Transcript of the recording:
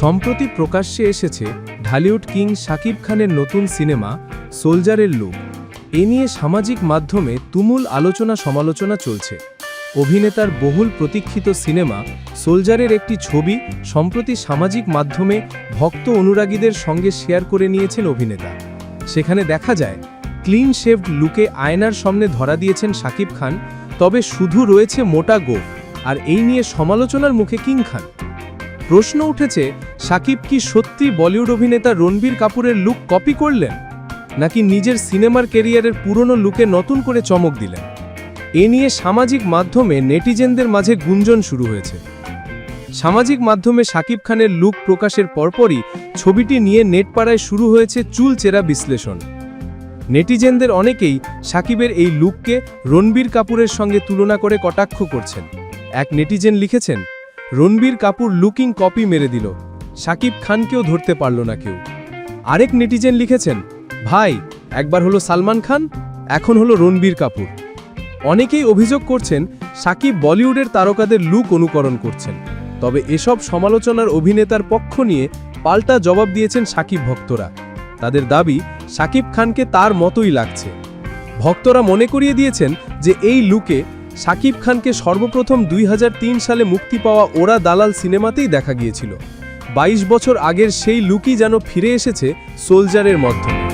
সম্প্রতি প্রকাশ্যে এসেছে ঢালিউড কিং শাকিব খানের নতুন সিনেমা সোলজারের লুক। এ নিয়ে সামাজিক মাধ্যমে তুমুল আলোচনা সমালোচনা চলছে। অভিনেতার বহুল প্রতীক্ষিত সিনেমা সোলজারের একটি ছবি সম্প্রতি সামাজিক মাধ্যমে ভক্ত অনুরাগীদের সঙ্গে শেয়ার করে নিয়েছেন অভিনেতা। সেখানে দেখা যায়, ক্লিন শেভড লুকে আয়নার সামনে ধরা দিয়েছেন শাকিব খান, তবে শুধু রয়েছে মোটা গোফ, আর এই নিয়ে সমালোচনার মুখে কিং খান। প্রশ্ন উঠেছে, সাকিব কি সত্যি বলিউড অভিনেতা রণবীর কাপুরের লুক কপি করলেন? নাকি নিজের সিনেমার কেরিয়ারের পুরনো লুকে নতুন করে চমক দিলেন? এ নিয়ে সামাজিক মাধ্যমে নেটিজেনদের মাঝে গুঞ্জন শুরু হয়েছে। সামাজিক মাধ্যমে সাকিব খানের লুক প্রকাশের পরপরই ছবিটি নিয়ে নেটপাড়ায় শুরু হয়েছে চুলচেরা বিশ্লেষণ। নেটিজেনদের অনেকেই সাকিবের এই লুককে রণবীর কাপুরের সঙ্গে তুলনা করে কটাক্ষ করছেন। এক নেটিজেন লিখেছেন রণবীর কাপুর লুকিং কপি মেরে দিল। সাকিব খানকেও ধরতে পারল না কেউ। আরেক নেটিজেন লিখেছেন, ভাই, একবার হলো সালমান খান, এখন হলো রণবীর কাপুর। অনেকেই অভিযোগ করছেন, সাকিব বলিউডের তারকাদের লুক অনুকরণ করছেন। তবে এসব সমালোচনার অভিনেতার পক্ষ নিয়ে পাল্টা জবাব দিয়েছেন সাকিব ভক্তরা। তাদের দাবি, সাকিব খানকে তার মতোই লাগছে। ভক্তরা মনে করিয়ে দিয়েছেন যে এই লুকে সাকিব খানকে সর্বপ্রথম দুই হাজার তিন সালে মুক্তি পাওয়া ওরা দালাল সিনেমাতেই দেখা গিয়েছিল। ২২ বছর আগের সেই লুকই যেন ফিরে এসেছে সোলজারের মাধ্যমে।